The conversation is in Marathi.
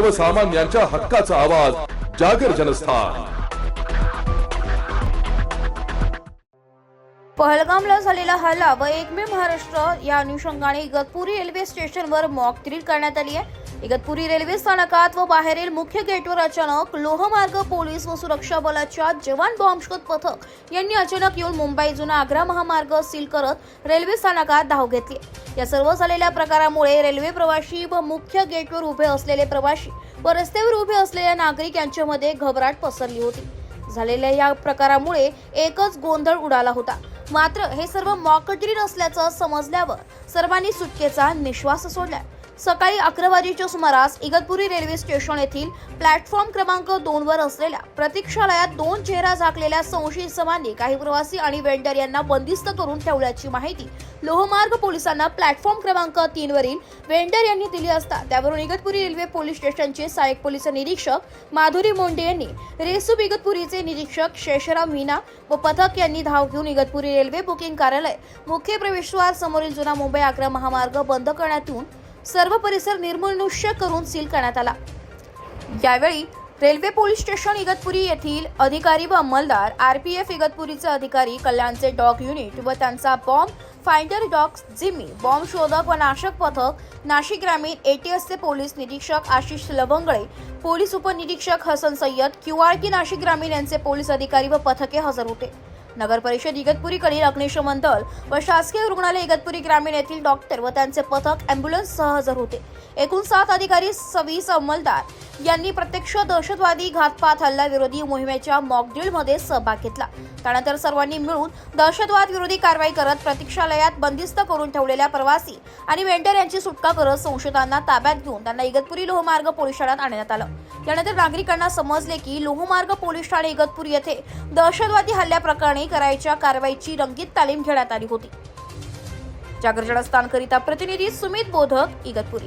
सर्वसामान्यांच्या हक्काचा आवाज जागर जनस्थान. पहलगामला झालेला हल्ला व एकमेव महाराष्ट्र या अनुषंगाने इगतपुरी रेल्वे स्टेशनवर मॉक ड्रिल करण्यात आली आहे. इगतपुरी रेल्वे स्थानकात व बाहेरील मुख्य गेटवर अचानक लोहमार्ग पोलीस व सुरक्षा बलाच्या जवान बॉम्बशोध पथक यांनी अचानक येऊन मुंबई जुना आग्रा महामार्ग सील करत रेल्वे स्थानकात धाव घेतली. या सर्व झालेल्या प्रकारामुळे रेल्वे प्रवासी व मुख्य गेटवर उभे असलेले प्रवासी व रस्त्यावर उभे असलेल्या नागरिक यांच्यामध्ये घबराट पसरली होती. झालेल्या या प्रकारामुळे एकच गोंधळ उडाला होता. मात्र हे सर्व मॉकड्रील असल्याचं समजल्यावर सर्वांनी सुटकेचा निश्वास सोडला. सकाळी अकरा वाजेच्या सुमारास इगतपुरी रेल्वे स्टेशन येथील प्लॅटफॉर्म क्रमांक दोन वर असलेल्या प्रतीक्षालयात दोन चेहरा झाकलेल्या संशयित समानी काही प्रवासी आणि वेंडर यांना बंदिस्त करून ठेवल्याची माहिती लोहमार्ग पोलिसांना प्लॅटफॉर्म क्रमांक तीन वरील वेंडर यांनी दिली असता. त्यावरून इगतपुरी रेल्वे पोलीस स्टेशनचे सहाय्यक पोलीस निरीक्षक माधुरी मोंडे यांनी रेसूब इगतपुरीचे निरीक्षक शेषराम मीना व पथक यांनी धाव घेऊन इगतपुरी रेल्वे बुकिंग कार्यालय मुख्य प्रवेशद्वार समोरील जुना मुंबई आग्रा महामार्ग बंद करण्यात येऊन सर्व परिसर निर्मनुष्य करून सील करण्यात आला. यावेळी रेल्वे पोलीस स्टेशन इगतपुरी येथील अधिकारी व अंमलदार आर पी एफ इगतपुरीचे अधिकारी कल्याणचे डॉग युनिट व त्यांचा bomb finder dog Jimmy bomb शोधक व नाशक पथक नाशिक ग्रामीण एटीएसचे पोलीस निरीक्षक आशिष लवंगळे पोलीस उपनिरीक्षक हसन सय्यद क्यू आर की नाशिक ग्रामीण यांचे पोलीस अधिकारी व पथके हजर होते. नगर परिषद इगतपुरीकडील अग्निशमन दल व शासकीय रुग्णालय इगतपुरी ग्रामीण येथील डॉक्टर व त्यांचे पथक अँब्युलन्ससह हजर होते. एकूण सात अधिकारी सव्वीस अंमलदार यांनी प्रत्यक्ष दहशतवादी घातपात हल्ला विरोधी मोहिमेच्या मॉकड्रिलमध्ये सहभाग घेतला. त्यानंतर सर्वांनी मिळून दहशतवाद विरोधी कारवाई करत प्रतीक्षालयात बंदिस्त करून ठेवलेल्या प्रवासी आणि वेंटर यांची सुटका करत संशयितांना ताब्यात घेऊन त्यांना इगतपुरी लोहमार्ग पोलीस ठाण्यात आणण्यात आलं. त्यानंतर नागरिकांना समजले की लोहमार्ग पोलीस ठाणे इगतपुरी येथे दहशतवादी हल्ल्याप्रकरणी करायच्या कारवाईची रंगीत तालीम घेण्यात आली होती. जागरजनस्थानकरिता प्रतिनिधी सुमित बोधक इगतपुरी.